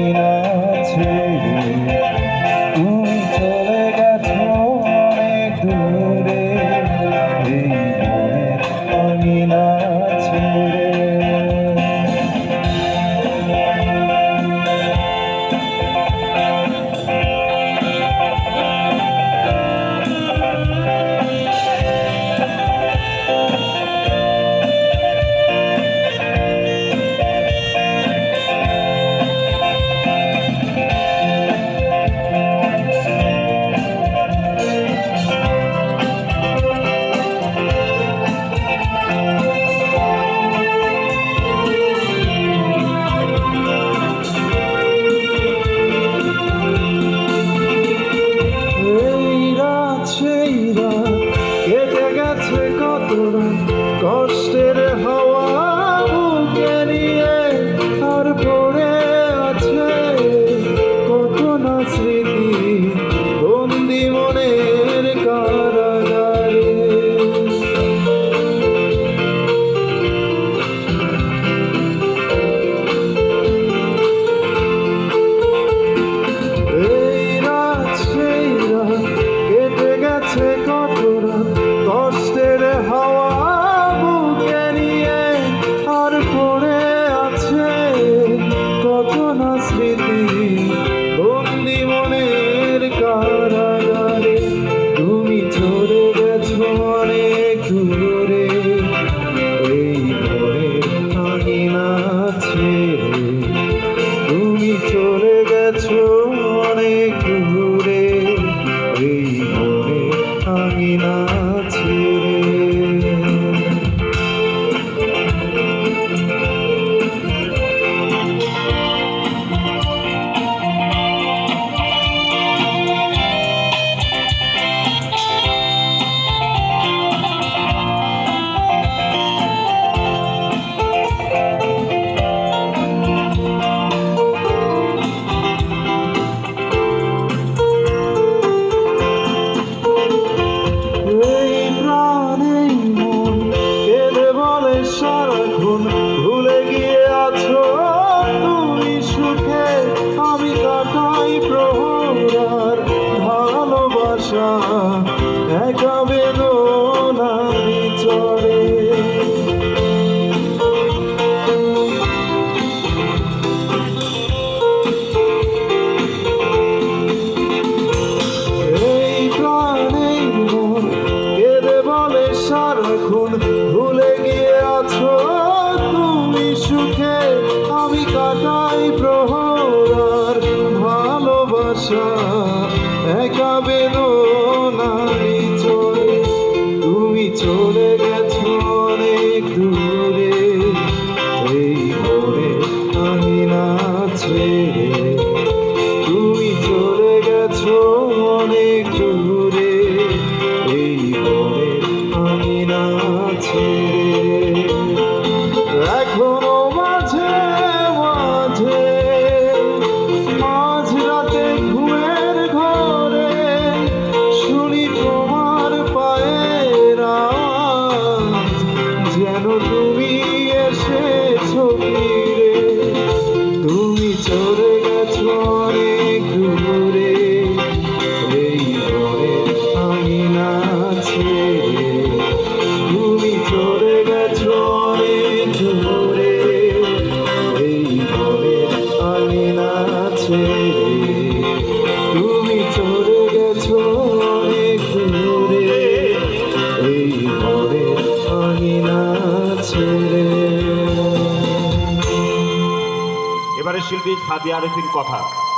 Senhor. একা বেদনা তুমি চলে গেছো অনেক দূরে। এই ভরে আঙিনা ছেড়ে। এবারে শিল্পী সাদিয়া আরেফিন কথা।